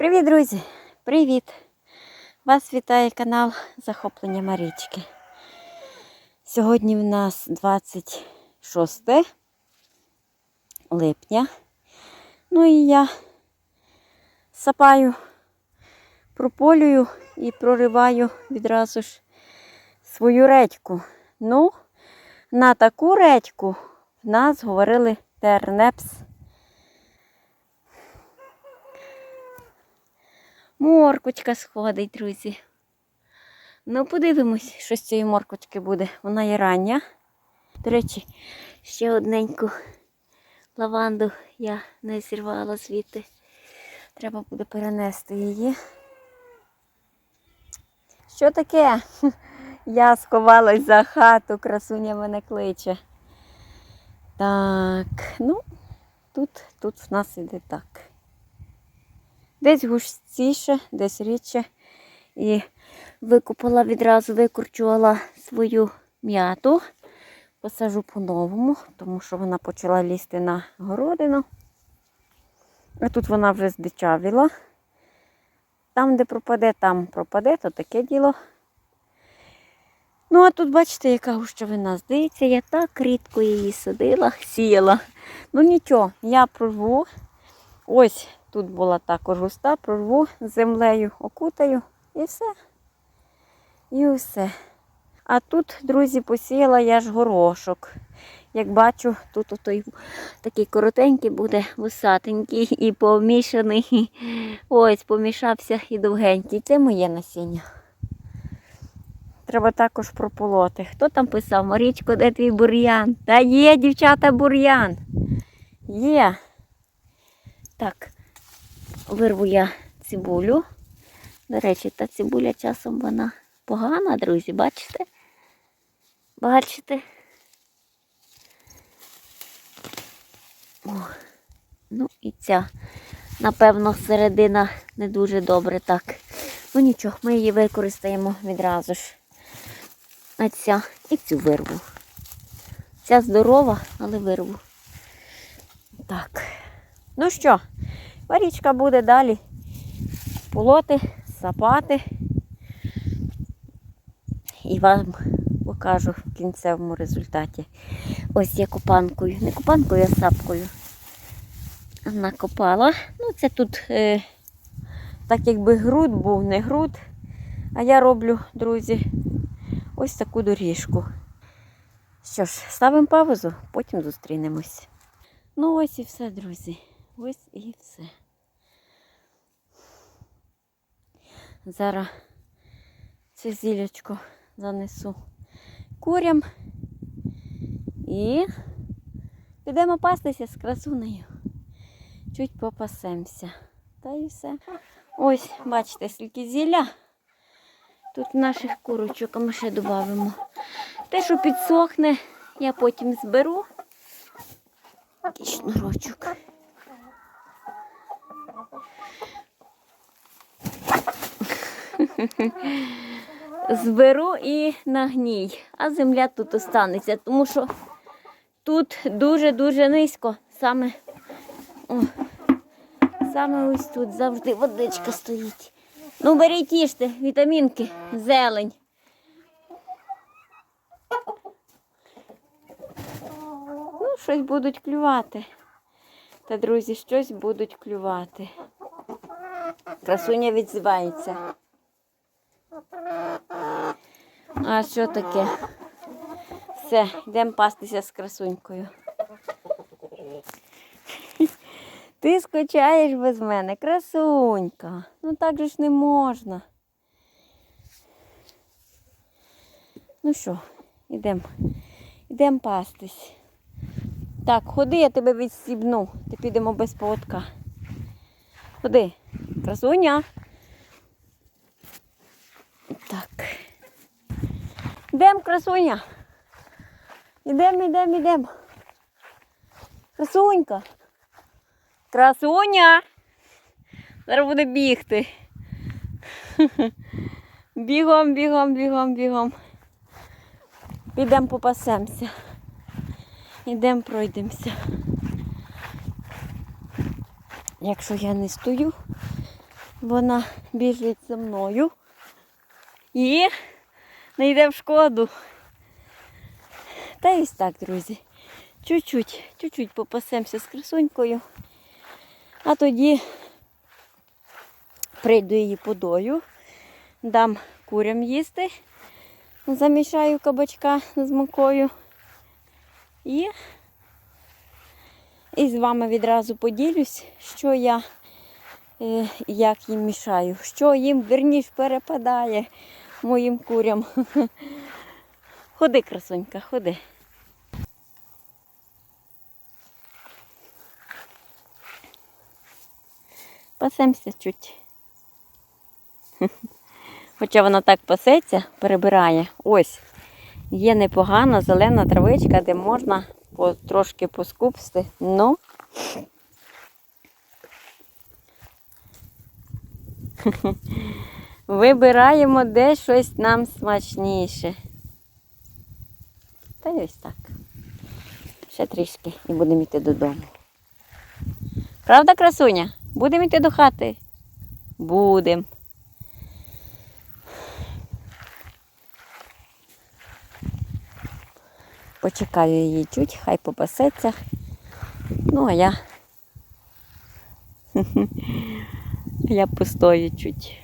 Привіт, друзі! Привіт! Вас вітає канал Захоплення Марічки. Сьогодні в нас 26 липня. Ну і я сапаю, прополюю і прориваю відразу ж свою редьку. Ну, на таку редьку в нас говорили тернепс. Моркочка сходить, друзі. Ну, подивимось, що з цієї моркочки буде. Вона є рання. До речі, ще одненьку лаванду я не зірвала звідти. Треба буде перенести її. Що таке? Я сховалась за хату, красуня мене кличе. Так, ну, тут, тут в нас іде так. Десь густіше, десь рідше. І викупала відразу, викорчувала свою м'яту. Посажу по-новому, тому що вона почала лізти на городину. А тут вона вже здичавіла. Там, де пропаде, там пропаде, то таке діло. Ну, а тут, бачите, яка гущавина. Здається, я так рідко її садила, сіяла. Ну нічого, я прорву. Ось тут була також густа, прорву землею, окутаю і все. І все. А тут, друзі, посіяла я ж горошок. Як бачу, тут той такий коротенький буде, висатенький і помішаний. Ось, помішався і довгенький. Це моє насіння. Треба також прополоти. Хто там писав? Марічко, де твій бур'ян? Та є, дівчата, бур'ян. Є. Так, вирву я цибулю. До речі, та цибуля часом вона погана, друзі, бачите? Бачите? О, ну і ця, напевно, середина не дуже добре так. Ну нічого, ми її використаємо відразу ж. А ця і цю вирву. Ця здорова, але вирву. Так. Ну що, варічка буде далі полоти, сапати. І вам покажу в кінцевому результаті. Ось я копанкою. Не копанкою, а сапкою. Накопала. Ну, це тут е, так якби груд був, не груд. А я роблю, друзі, ось таку доріжку. Що ж, ставимо паузу, потім зустрінемось. Ну, ось і все, друзі. Ось і все. Зараз це зілячко занесу курям і підемо пастися з красунею. Чуть попасемося. Та і все. Ось, бачите, скільки зілля. Тут наших курочок, ми ще додамо. Те, що підсохне, я потім зберу. Такий шнурочок. Зберу і нагній, а земля тут останеться, тому що тут дуже-дуже низько. Саме, о, саме ось тут завжди водичка стоїть. Ну, беріть їжте, вітамінки, зелень. Ну, щось будуть клювати. Та, друзі, щось будуть клювати. Красуня відзивається. А що таке? Все, йдемо пастися з красунькою. Ти скучаєш без мене, красунька. Ну так же ж не можна. Ну що, йдемо. Йдемо пастись. Так, ходи, я тебе відстібну. Ти підемо без поводка. Ходи, красуня. Так. Йдемо, красуня. Ідемо, ідемо, ідемо. Красунька. Красуня. Зараз буде бігти. Бігом, бігом, бігом, бігом. Підемо попасемося. Ідемо пройдемося. Якщо я не стою, Вона біжить за мною і не йде в шкоду. Та й ось так, друзі. Чуть-чуть, чуть-чуть попасемося з красунькою. А тоді прийду її подою, дам курям їсти, замішаю кабачка з мукою. І, і з вами відразу поділюсь, що я як їм мішаю, що їм верніш перепадає моїм курям. Ходи, красунька, ходи. Пасемося чуть. Хоча вона так пасеться, перебирає. Ось. Є непогана зелена травичка, де можна трошки поскупсти. Ну. Вибираємо де щось нам смачніше. Та й ось так. Ще трішки і будемо йти додому. Правда, красуня? Будемо йти до хати? Будемо. Почекаю її чуть, хай попасеться. Ну, а я. Я постою чуть.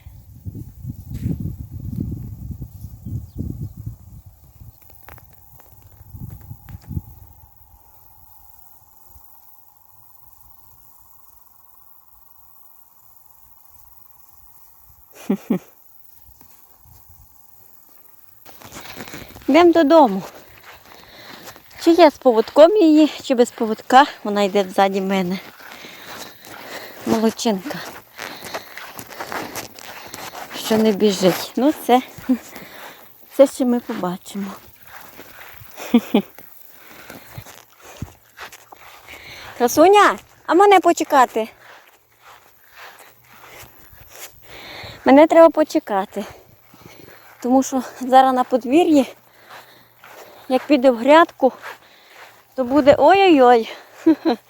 Йдемо додому. Чи я з поводком її, чи без поводка, вона йде ззаді мене. Молодчинка. Що не біжить. Ну це, це ще ми побачимо. Красуня, а мене почекати. Мене треба почекати. Тому що зараз на подвір'ї, як піде в грядку, то буде ой-ой-ой.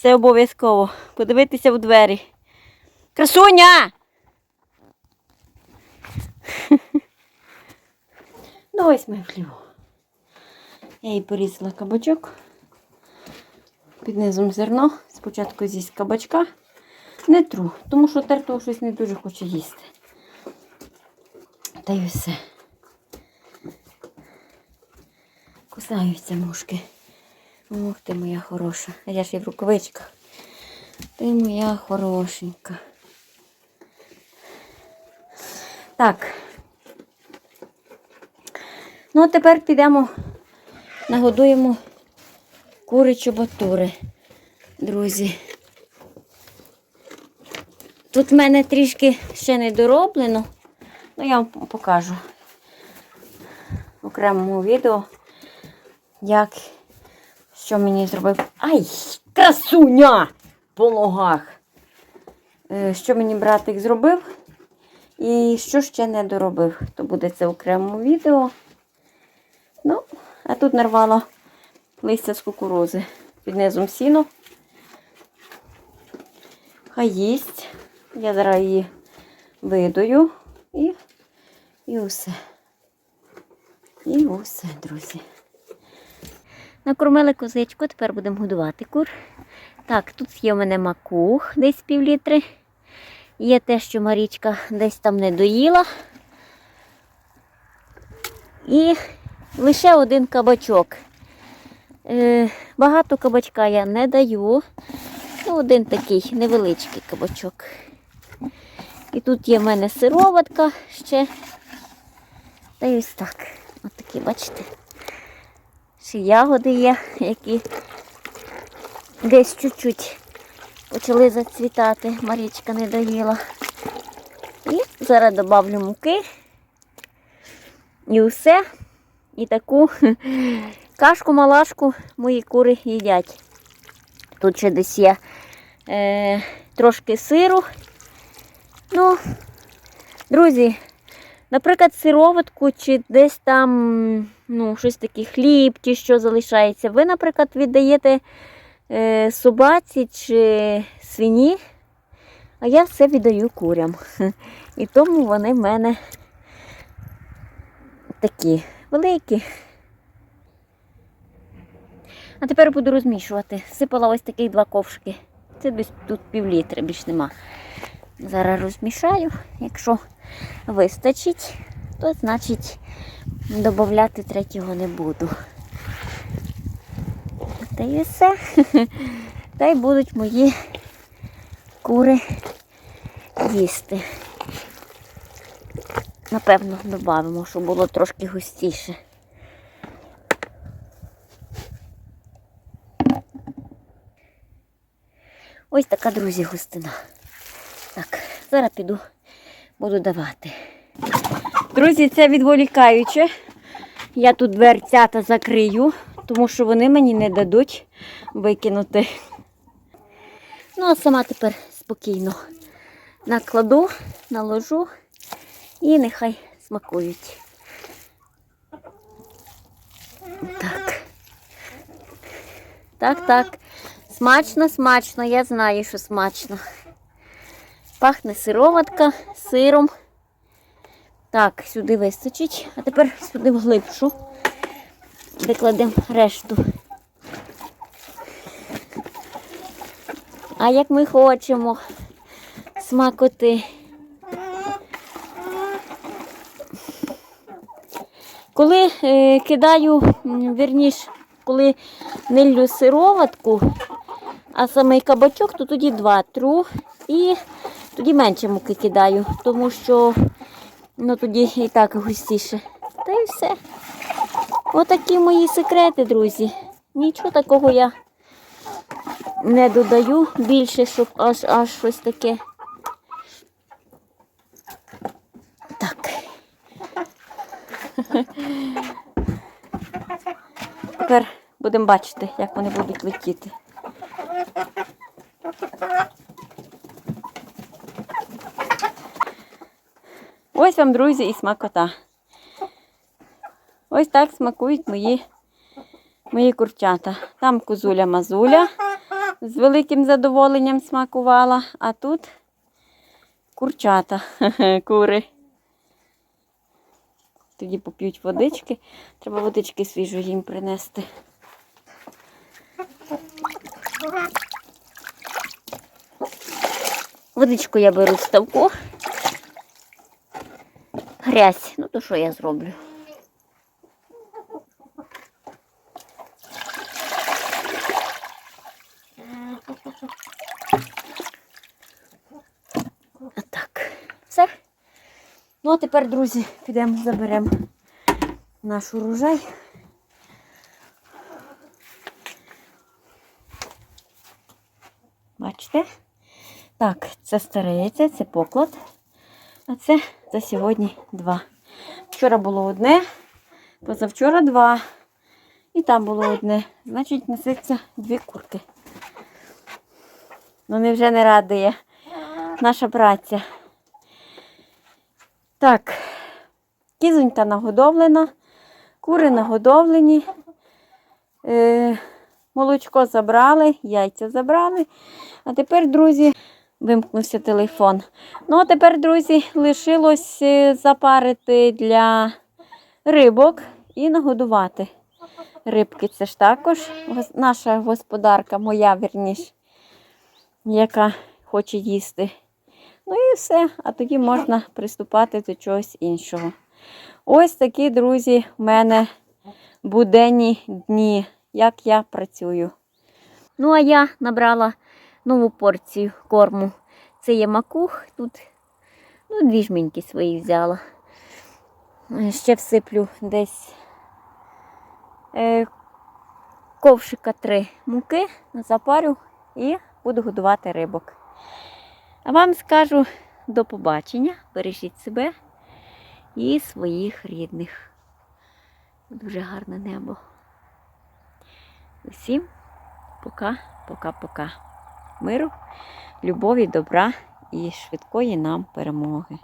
Це обов'язково. Подивитися в двері. Красуня! Ну ось ми в хліву. Я їй порізала кабачок. Під низом зерно. Спочатку з'їсть кабачка. Не тру, тому що тертого щось не дуже хоче їсти. Та й все. Кусаються мушки. Ох ти моя хороша. Я ж і в рукавичках. Ти моя хорошенька. Так. Ну, а тепер підемо, нагодуємо кури чоботури, друзі. Тут в мене трішки ще не дороблено, ну я вам покажу в окремому відео, як, що мені зробив. Ай, красуня по ногах! Е, Що мені братик зробив і що ще не доробив. То буде це в окремому відео. Ну, а тут нарвала листя з кукурузи. Під низом сіно. Хай їсть. Я зараз її видаю і, і усе. І усе, друзі. Накормили козичку, тепер будемо годувати кур. Так, тут є у мене макух десь пів літри. Є те, що Марічка десь там не доїла. І лише один кабачок. Е, багато кабачка я не даю. Ну, один такий невеличкий кабачок. І тут є в мене сироватка ще. Та й ось так. Ось такі, бачите. Ще ягоди є, які десь чуть-чуть почали зацвітати. Марічка не доїла. І зараз додавлю муки. І все. І таку кашку-малашку мої кури їдять. Тут ще десь є е, трошки сиру. Ну, друзі, наприклад, сироватку чи десь там ну, щось таке хліб, чи що залишається. Ви, наприклад, віддаєте е, собаці чи свині, а я все віддаю курям. І тому вони в мене такі великі. А тепер буду розмішувати. Сипала ось таких два ковшики. Це десь тут пів літра, більш нема. Зараз розмішаю. Якщо вистачить, то значить додати третього не буду. Та й все. Та й будуть мої кури їсти. Напевно, додамо, щоб було трошки густіше. Ось така, друзі, густина. Зараз піду, буду давати. Друзі, це відволікаюче. Я тут дверцята закрию, тому що вони мені не дадуть викинути. Ну, а сама тепер спокійно накладу, наложу і нехай смакують. Так. Так, так. Смачно, смачно, я знаю, що смачно. Пахне сироватка сиром. Так, сюди вистачить. А тепер сюди вглибшу. Викладемо решту. А як ми хочемо смакоти. Коли е, кидаю, м, вірніш, коли ниллю сироватку, а самий кабачок, то тоді два тру і тоді менше муки кидаю, тому що ну, тоді і так густіше. Та й все. Отакі мої секрети, друзі. Нічого такого я не додаю більше, щоб аж аж щось таке. Так. Тепер будемо бачити, як вони будуть летіти. Ось вам, друзі, і смакота. Ось так смакують мої, мої курчата. Там козуля мазуля з великим задоволенням смакувала, а тут курчата, кури. Тоді поп'ють водички. Треба водички свіжої їм принести. Водичку я беру в ставку. Грязь. Ну то що я зроблю? Так, все. Ну, а тепер, друзі, підемо заберемо наш урожай. Бачите? Так, це старе це поклад. А це за сьогодні два. Вчора було одне, позавчора два. І там було одне. Значить, несеться дві курки. Ну, невже не радує наша праця. Так, кізонька нагодовлена, кури нагодовлені, е, молочко забрали, яйця забрали. А тепер, друзі, вимкнувся телефон. Ну, а тепер, друзі, лишилось е, запарити для рибок і нагодувати. Рибки це ж також наша господарка, моя вірніш, яка хоче їсти. Ну і все, а тоді можна приступати до чогось іншого. Ось такі, друзі, в мене буденні дні, як я працюю. Ну, а я набрала нову порцію корму. Це є макух, тут ну, дві жменьки свої взяла. Ще всиплю десь е, ковшика три муки, запарю і буду годувати рибок. А вам скажу до побачення. Бережіть себе і своїх рідних. Дуже гарне небо. Усім пока, пока, пока. Миру, любові, добра і швидкої нам перемоги.